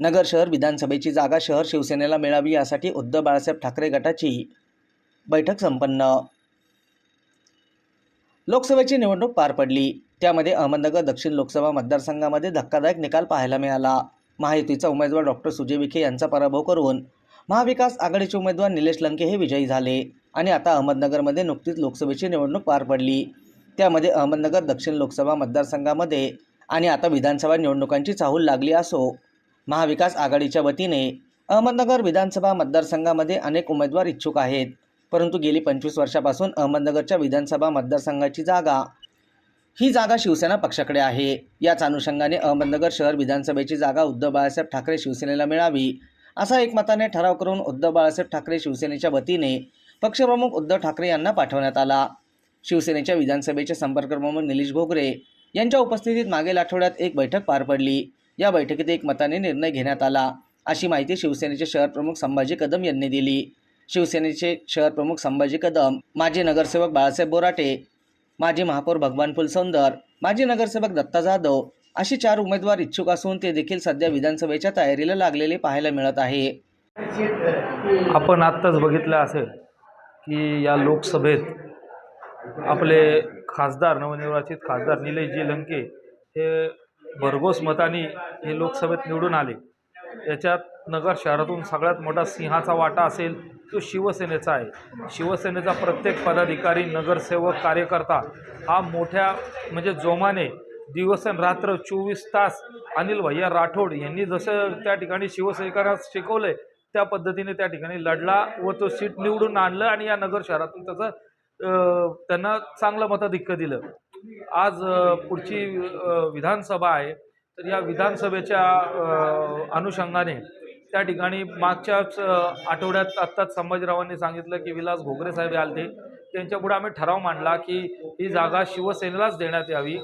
नगर शहर विधानसभेची जागा शहर शिवसेनेला मिळावी यासाठी उद्धव बाळासाहेब ठाकरे गटाची बैठक संपन्न. लोकसभेची निवडणूक पार पडली. त्यामध्ये अहमदनगर दक्षिण लोकसभा मतदारसंघामध्ये धक्कादायक निकाल पाहायला मिळाला. महायुतीचा उमेदवार डॉक्टर सुजय विखे यांचा पराभव करून महाविकास आघाडीचे उमेदवार निलेश लंके हे विजयी झाले आणि आता अहमदनगरमध्ये नुकतीच लोकसभेची निवडणूक पार पडली. त्यामध्ये अहमदनगर दक्षिण लोकसभा मतदारसंघामध्ये आणि आता विधानसभा निवडणुकांची चाहूल लागली असो महाविकास आघाडीच्या वतीने अहमदनगर विधानसभा मतदारसंघामध्ये अनेक उमेदवार इच्छुक आहेत. परंतु गेली पंचवीस वर्षापासून अहमदनगरच्या विधानसभा मतदारसंघाची जागा ही जागा शिवसेना पक्षाकडे आहे. याच अनुषंगाने अहमदनगर शहर विधानसभेची जागा उद्धव बाळासाहेब ठाकरे शिवसेनेला मिळावी असा एकमताने ठराव करून उद्धव बाळासाहेब ठाकरे शिवसेनेच्या वतीने पक्षप्रमुख उद्धव ठाकरे यांना पाठवण्यात आला. शिवसेनेच्या विधानसभेचे संपर्क प्रमुख निलेश घोगरे यांच्या उपस्थितीत मागील आठवड्यात एक बैठक पार पडली. या बैठकीत एक मताने निर्णय घेण्यात आला. अशी माहिती शिवसेनेचे शहर प्रमुख संभाजी कदम यांनी दिली. शिवसेनेचे शहर प्रमुख संभाजी कदम माजी नगरसेवक बाळासाहेब बोराटे माजी महापौर भगवान फुलसौंदर माजी नगरसेवक दत्ता जाधव अशी चार उमेदवार इच्छुक असून ते देखील सध्या विधानसभेच्या तयारीला लागलेले पाहायला मिळत आहे. आपण आत्ताच बघितलं असेल की या लोकसभेत आपले खासदार नवनिर्वाचित खासदार निलेशजी लंके हे भरघोस मताने हे लोकसभेत निवडून आले. याच्यात नगर शहरातून सगळ्यात मोठा सिंहाचा वाटा असेल तो शिवसेनेचा आहे. शिवसेनेचा प्रत्येक पदाधिकारी नगरसेवक कार्यकर्ता हा मोठ्या म्हणजे जोमाने दिवस आणि रात्र चोवीस तास अनिल भैया राठोड यांनी जसं त्या ठिकाणी शिवसैनिकांना शिकवलं आहे त्या पद्धतीने त्या ठिकाणी लढला व तो सीट निवडून आणलं आणि या नगर शहरातून त्याचं त्यांना चांगलं मताधिक्य दिलं. आज पुढची विधानसभा आहे तर या विधानसभेच्या अनुषंगाने त्या ठिकाणी मागच्याच आठवड्यात आत्ताच संभाजीरावांनी सांगितलं की विलास घोगरे साहेब आलते त्यांच्यापुढे आम्ही ठराव मांडला की ही जागा शिवसेनेलाच देण्यात यावी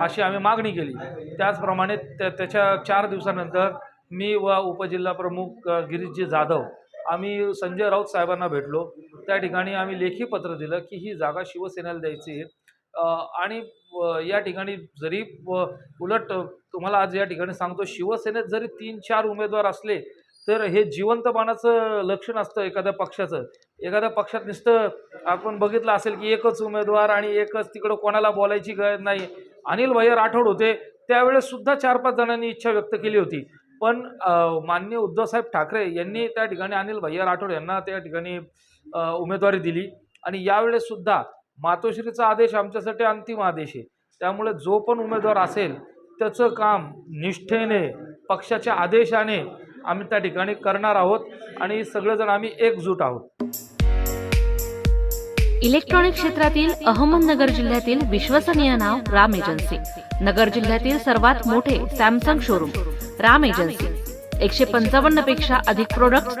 अशी आम्ही मागणी केली. त्याचप्रमाणे त्या त्याच्या चार दिवसानंतर मी व उपजिल्हा प्रमुख गिरीशजी जाधव आम्ही संजय राऊत साहेबांना भेटलो. त्या ठिकाणी आम्ही लेखी पत्र दिलं की ही जागा शिवसेनेला द्यायची आहे. आणि या ठिकाणी जरी उलट तुम्हाला आज या ठिकाणी सांगतो शिवसेनेत जरी तीन चार उमेदवार असले तर हे जिवंतपणाचं लक्षण असतं एखाद्या पक्षाचं. एखाद्या पक्षात नुसतं आपण बघितलं असेल की एकच उमेदवार आणि एकच तिकडं कोणाला बोलायची गरज नाही. अनिल भैया राठोड होते त्यावेळेस सुद्धा चार पाच जणांनी इच्छा व्यक्त केली होती. पण मान्य माननीय उद्धवसाहेब ठाकरे यांनी त्या ठिकाणी अनिल भैया राठोड यांना त्या ठिकाणी उमेदवारी दिली. आणि यावेळेससुद्धा मातोश्रीचा आदेश आमच्यासाठी अंतिम आदेश आहे. त्यामुळे जो पण उमेदवार असेल त्याचं काम निष्ठेने पक्षाच्या आदेशाने आम्ही त्या ठिकाणी करणार आहोत आणि सगळेजण आम्ही एकजूट आहोत. इलेक्ट्रॉनिक क्षेत्रातील अहमदनगर जिल्ह्यातील विश्वसनीय नाव राम एजन्सी. नगर जिल्ह्यातील सर्वात मोठे सॅमसंग शोरूम राम एजन्सी. एकशे पंचावन्नपेक्षा अधिक प्रोडक्ट